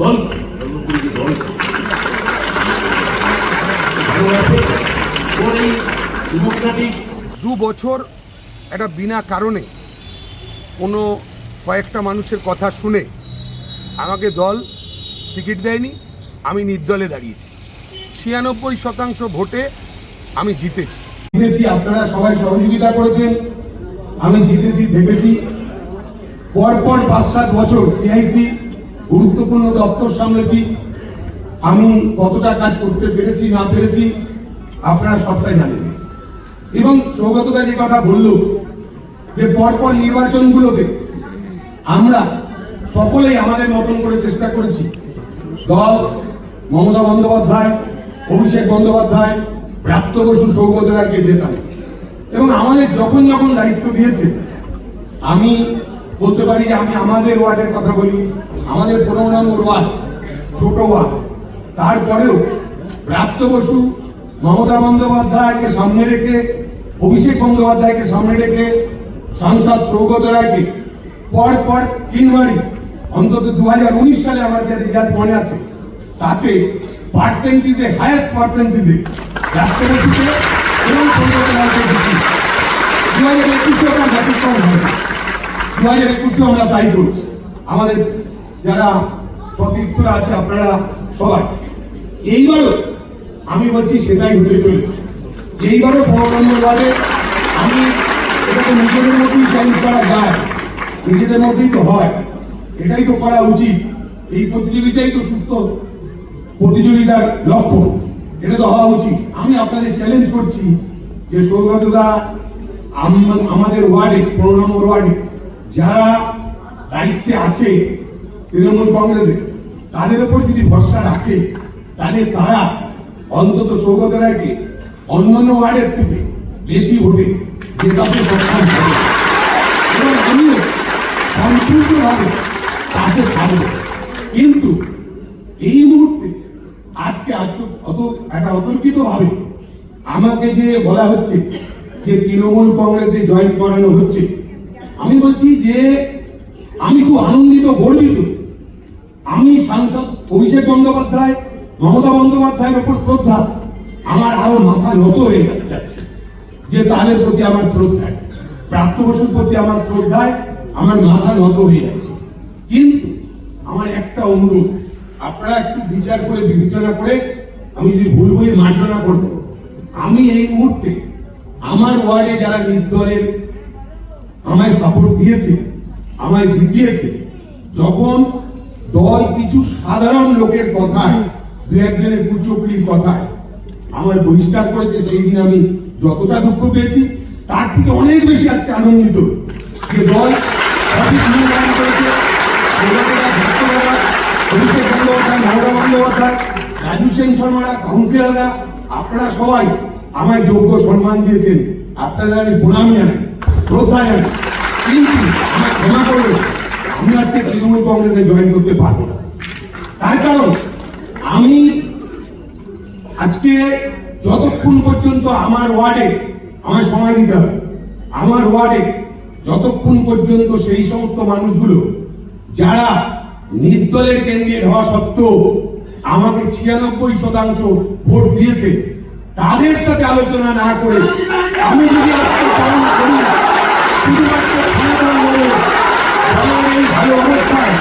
দল দল দু বছর একটা বিনা কারণে কোনো কয়েকটা মানুষের কথা শুনে আমাকে দল টিকিট দেয়নি আমি নির্দলে দাঁড়িয়েছি। ছিয়ানব্বই শতাংশ ভোটে আমি জিতেছি। জিতেছি আপনারা সবাই সহযোগিতা করেছেন আমি জিতেছি ভেবেছি। পরপর পাঁচ সাত বছর সিআইসি গুরুত্বপূর্ণ দপ্তর সামলেছি। আমি কতটা কাজ করতে পেরেছি, না পেরেছি, আপনারা সবটাই জানেন। এবং সৌগতদা যে কথা বলল, যে পরপর নির্বাচনগুলোতে আমরা সকলেই আমাদের মতন করে চেষ্টা করেছি। দল, মমতা বন্দ্যোপাধ্যায়, অভিষেক বন্দ্যোপাধ্যায়, প্রাপ্ত বসু সৌগত রায়কে জেতান। এবং আমাদের যখন যখন দায়িত্ব দিয়েছে, আমি বলতে পারি যে আমি আমাদের ওয়ার্ডের কথা বলি। আমাদের পনেরো নম্বর ওয়ার্ড, ছোট ওয়ার্ড। তারপরেও প্রাপ্ত বসু, মমতা বন্দ্যোপাধ্যায়কে সামনে রেখে, অভিষেক বন্দ্যোপাধ্যায়কে সামনে রেখে সাংসদ সৌগত রায়কে পর পর তিনবারই, অন্তত দু হাজার উনিশ সালে আমার যে রেজাল্ট মনে আছে, তাতে পার্সেন্টেজে হায়েস্ট পার্সেন্টেজে রাষ্ট্রপতিকে এবং সৌগত রায়কে দু হাজার একুশে ওটা ব্যতিক্রম দু হাজার একুশে আমরা তাই করছি। আমাদের যারা সতীর্থরা আছে, আপনারা সবাই। এইবারও আমি বলছি সেটাই হতে চলেছে। এইবারও ওয়ার্ডে আমি এটাকে নিজেদের মধ্যেই চ্যালেঞ্জ করা যায়। নিজেদের মধ্যেই তো হয়। এটাই তো করা উচিত। এই প্রতিযোগিতাই তো সুস্থ প্রতিযোগিতার লক্ষ্য এটা তো হওয়া উচিত। আমি আপনাদের চ্যালেঞ্জ করছি যে সৌগতদা, আম- আমাদের ওয়ার্ডে, পনেরো নম্বর ওয়ার্ডে যারা দায়িত্বে আছে তৃণমূল কংগ্রেসে, তাদের উপর যদি ভরসা রাখে, তাহলে তারা অন্তত সৌগত রায়কে অন্যান্য ওয়ার্ডের থেকে বেশি ভোটে জেতাতে সক্ষম হবে। এবং আমিও সম্পূর্ণভাবে তাকে কিন্তু এই মুহূর্তে আজকে আজ- অত একটা অতর্কিত ভাবে আমাকে যে বলা হচ্ছে যে তৃণমূল কংগ্রেসে জয়েন করানো হচ্ছে আমি বলছি যে আমি খুব আনন্দিত, গর্বিত। আমি সাংসদ অভিষেক বন্দ্যোপাধ্যায়, মমতা বন্দ্যোপাধ্যায়ের ওপর শ্রদ্ধা। আমার আরও মাথা নত হয়ে যাচ্ছে যে তাদের প্রতি আমার শ্রদ্ধায় প্রাপ্ত বসুর প্রতি আমার শ্রদ্ধায় আমার মাথা নত হয়ে যাচ্ছে। কিন্তু আমার একটা অনুরোধ, আপনারা একটু বিচার করে, বিবেচনা করে আমি যদি ভুল বলি, মার্জনা করব। আমি এই মুহূর্তে আমার ওয়ার্ডে যারা নির্দলের আমায় সাপোর্ট দিয়েছে, আমায় জিতিয়েছে যখন দল কিছু সাধারণ লোকের কথায়, দু একজনের কুচুকলির কথায় আমায় বহিষ্কার করেছে, সেই দিন আমি যতটা দুঃখ পেয়েছি, তার থেকে অনেক বেশি আজকে আনন্দিত যে দল সঠিক মূল্যায়ন করেছে। রাজু সেন শর্মারা, কাউন্সিলররা, আপনারা সবাই আমায় যোগ্য সম্মান দিয়েছেন। আপনারা আমি প্রণাম জানাই। শ্রদ্ধা কিন্তু আমার ক্ষমা করবেন আমি আজকে তৃণমূল কংগ্রেসে জয়েন করতে পারব না। তার কারণ, আমি আজকে যতক্ষণ পর্যন্ত আমার ওয়ার্ডে আমার সময় দিতে হবে, আমার ওয়ার্ডে যতক্ষণ পর্যন্ত সেই সমস্ত মানুষগুলো, যারা নির্দলের ক্যান্ডিডেট হওয়া সত্ত্বেও আমাকে ছিয়ানব্বই শতাংশ ভোট দিয়েছে, তাদের সাথে আলোচনা না করে আমি যদি আজকে করি শুধুমাত্র ভালো অবস্থায়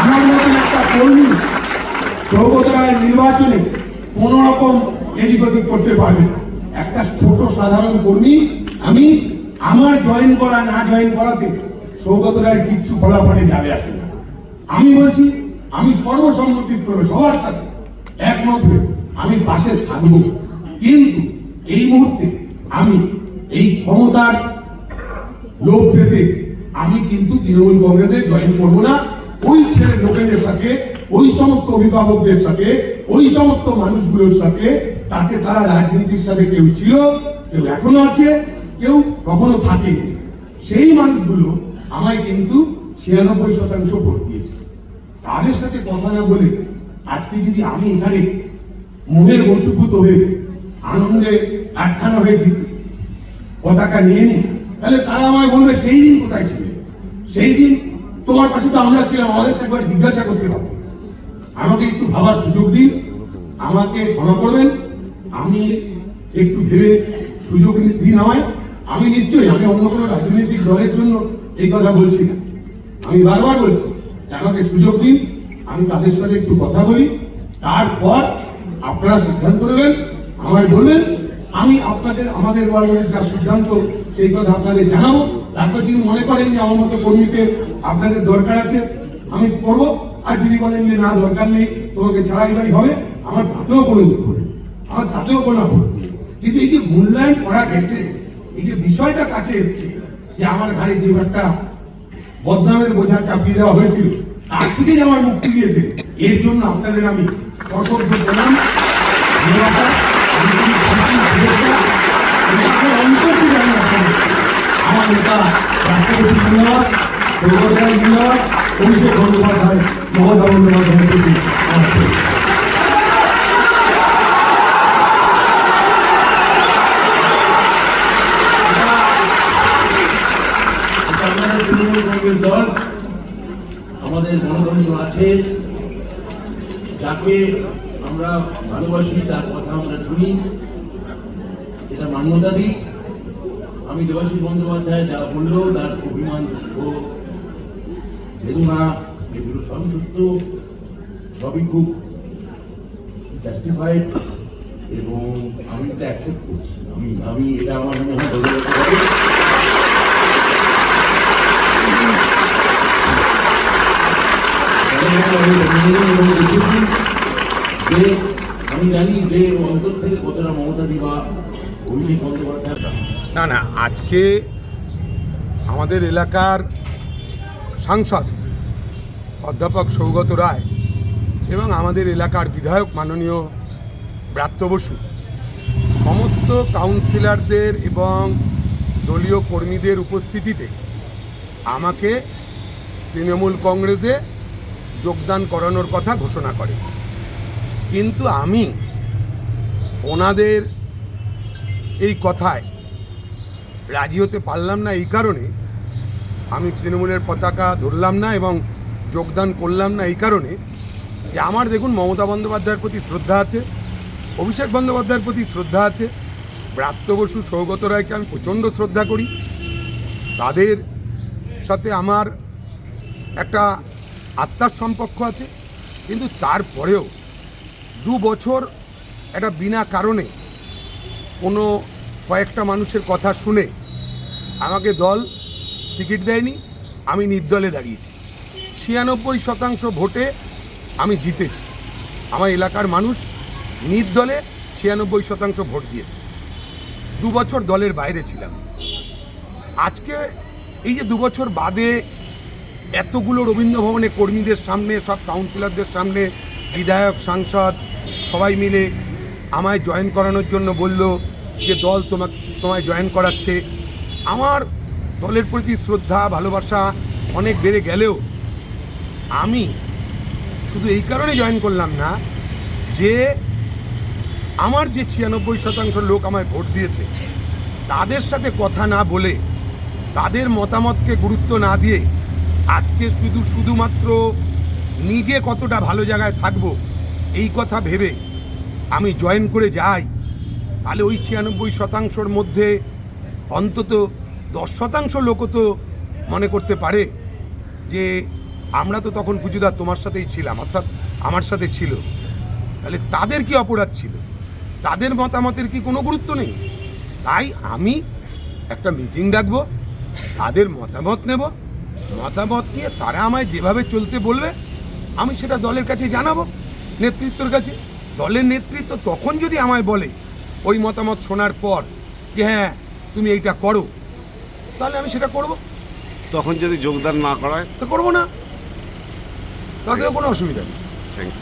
আমার মতন একটা কর্মী রায়ের নির্বাচনে কোন রকম এদিক করতে পারবে একটা ছোট সাধারণ কর্মী, আমি আমার জয়েন করা, না জয়েন করাতে সৌগত রায়ের কিচ্ছু ফলাফলে যাবে আসে না। আমি বলছি, আমি সর্বসম্মতি করবে সবার সাথে একমত হয়ে আমি পাশে থাকব। কিন্তু এই মুহূর্তে আমি এই ক্ষমতার লোভ পেতে আমি কিন্তু তৃণমূল কংগ্রেসে জয়েন করব না। ওই ছেলে লোকেদের সাথে, ওই সমস্ত অভিভাবকদের সাথে, ওই সমস্ত মানুষগুলোর সাথে, তাতে তারা রাজনীতির সাথে কেউ ছিল, কেউ এখনও আছে, কেউ কখনো থাকেনি। সেই মানুষগুলো আমায় কিন্তু ছিয়ানব্বই শতাংশ ভোট দিয়েছে। তাদের সাথে কথা না বলে আজকে যদি আমি এখানে মনের বসুভূত হয়ে আনন্দে আটখানা হয়ে পতাকা নিয়ে নি তাহলে তারা আমায় বলবে, সেই দিন কোথায় ছিল? সেই দিন তোমার পাশে তো আমরা ছিলাম, আমাদের তো একবার জিজ্ঞাসা করতে পারব আমাকে একটু ভাবার সুযোগ দিন, আমাকে ক্ষমা করবেন। আমি একটু ভেবে সুযোগ দিন আমায়। আমি নিশ্চয়ই, আমি অন্য কোনো রাজনৈতিক দলের জন্য এই কথা বলছি না। আমি বারবার বলছি, আমাকে সুযোগ দিন, আমি তাদের সাথে একটু কথা বলি। তারপর আপনারা সিদ্ধান্ত নেবেন, আমায় বলবেন আমি আপনাদের, আমাদের বারবার যা সিদ্ধান্ত, সেই কথা আপনাদের জানাব। তারপর যদি মনে করেন যে আমার মতো কর্মীকে আপনাদের দরকার আছে, আমি করব আর যদি বলেন যে না, দরকার নেই, তোমাকে ছাড়াই হবে, আমার তাতেও কোনো নেই। আমার তাতেও কোনো আপত্তি। কিন্তু এই যে মূল্যায়ন করা গেছে, এই যে বিষয়টা কাছে এসছে, যে আমার ঘাড়ে যে একটা বদনামের বোঝা চাপিয়ে দেওয়া হয়েছিল, তার থেকে যে আমার মুক্তি দিয়েছে এর জন্য আপনাদের আমি সশব্দ প্রণাম। আমার নেতা রাষ্ট্রপতি ধন্যবাদ রায় ধন্যবাদ অভিষেক বন্দ্যোপাধ্যায় মমতা কংগ্রেস দল আমাদের গণতন্ত্র আছে, যাকে ভালোবাসি, তার কথা আমরা শুনি। এটা মান্যতা দিই। আমি দেবাশিস বন্দ্যোপাধ্যায়, যা বলল, তার অভিমান ও বেদনা, এগুলো সবই সত্য। সবই খুব জাস্টিফাইড এবং আমি এটা অ্যাকসেপ্ট করছি। আমি আমি এটা আমার মনে হয় যে আমি জানি যে অন্তর থেকে কতটা মমতা দিবা অভিষেক বন্দ্যোপাধ্যায়। না না, আজকে আমাদের এলাকার সাংসদ অধ্যাপক সৌগত রায় এবং আমাদের এলাকার বিধায়ক মাননীয় ব্রাত্য বসু, সমস্ত কাউন্সিলরদের এবং দলীয় কর্মীদের উপস্থিতিতে আমাকে তৃণমূল কংগ্রেসে যোগদান করানোর কথা ঘোষণা করে। কিন্তু আমি ওনাদের এই কথায় রাজি হতে পারলাম না এই কারণে, আমি তৃণমূলের পতাকা ধরলাম না এবং যোগদান করলাম না এই কারণে যে আমার দেখুন মমতা বন্দ্যোপাধ্যায়ের প্রতি শ্রদ্ধা আছে, অভিষেক বন্দ্যোপাধ্যায়ের প্রতি শ্রদ্ধা আছে, ব্রাত্য বসু, সৌগত রায়কে আমি প্রচণ্ড শ্রদ্ধা করি। তাদের সাথে আমার একটা আত্মার সম্পর্ক আছে, কিন্তু তারপরেও দু বছর একটা বিনা কারণে কোনো কয়েকটা মানুষের কথা শুনে আমাকে দল টিকিট দেয়নি, আমি নির্দলে দাঁড়িয়েছি। ছিয়ানব্বই শতাংশ ভোটে আমি জিতেছি। আমার এলাকার মানুষ নির্দলে ছিয়ানব্বই শতাংশ ভোট দিয়েছে। দু বছর দলের বাইরে ছিলাম। আজকে এই যে দু বছর বাদে এতগুলো রবীন্দ্র ভবনে কর্মীদের সামনে, সব কাউন্সিলরদের সামনে, বিধায়ক, সাংসদ সবাই মিলে আমায় জয়েন করানোর জন্য বলল যে দল তোমাকে তোমায় জয়েন করাচ্ছে। আমার দলের প্রতি শ্রদ্ধা, ভালোবাসা অনেক বেড়ে গেলেও আমি শুধু এই কারণে জয়েন করলাম না যে আমার যে ছিয়ানব্বই শতাংশ লোক আমায় ভোট দিয়েছে, তাদের সাথে কথা না বলে, তাদের মতামতকে গুরুত্ব না দিয়ে আজকে শুধু, শুধুমাত্র নিজে কতটা ভালো জায়গায় থাকব এই কথা ভেবে আমি জয়েন করে যাই, তাহলে ওই ছিয়ানব্বই শতাংশর মধ্যে অন্তত দশ শতাংশ লোকও তো মনে করতে পারে যে আমরা তো তখন পুজোদা তোমার সাথেই ছিলাম, অর্থাৎ আমার সাথে ছিল। তাহলে তাদের কি অপরাধ ছিল? তাদের মতামতের কি কোনো গুরুত্ব নেই? তাই আমি একটা মিটিং ডাকবো, তাদের মতামত নেব, মতামত নিয়ে তারা আমায় যেভাবে চলতে বলবে, আমি সেটা দলের কাছে জানাব। নেতৃত্বের কাছে? দলের নেতৃত্ব তখন যদি আমায় বলে ওই মতামত শোনার পর যে হ্যাঁ তুমি এইটা করো তাহলে আমি সেটা করব। তখন যদি যোগদান না করায়? তো করব না। তাতেও কোনো অসুবিধা নেই।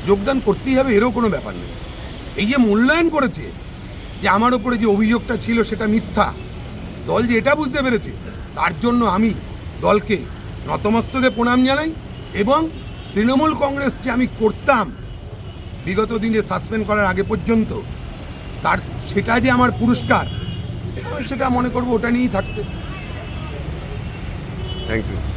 যোগদান করতেই হবে এরও কোনো ব্যাপার নেই। এই যে মূল্যায়ন করেছে যে আমার ওপরে যে অভিযোগটা ছিল সেটা মিথ্যা দল যে এটা বুঝতে পেরেছে তার জন্য আমি দলকে নতমস্তকে প্রণাম জানাই এবং তৃণমূল কংগ্রেসকে আমি করতাম। বিগত দিনে সাসপেন্ড করার আগে পর্যন্ত, তার সেটা যে আমার পুরস্কার সেটা মনে করব ওটা নিয়েই থাকতে। Thank you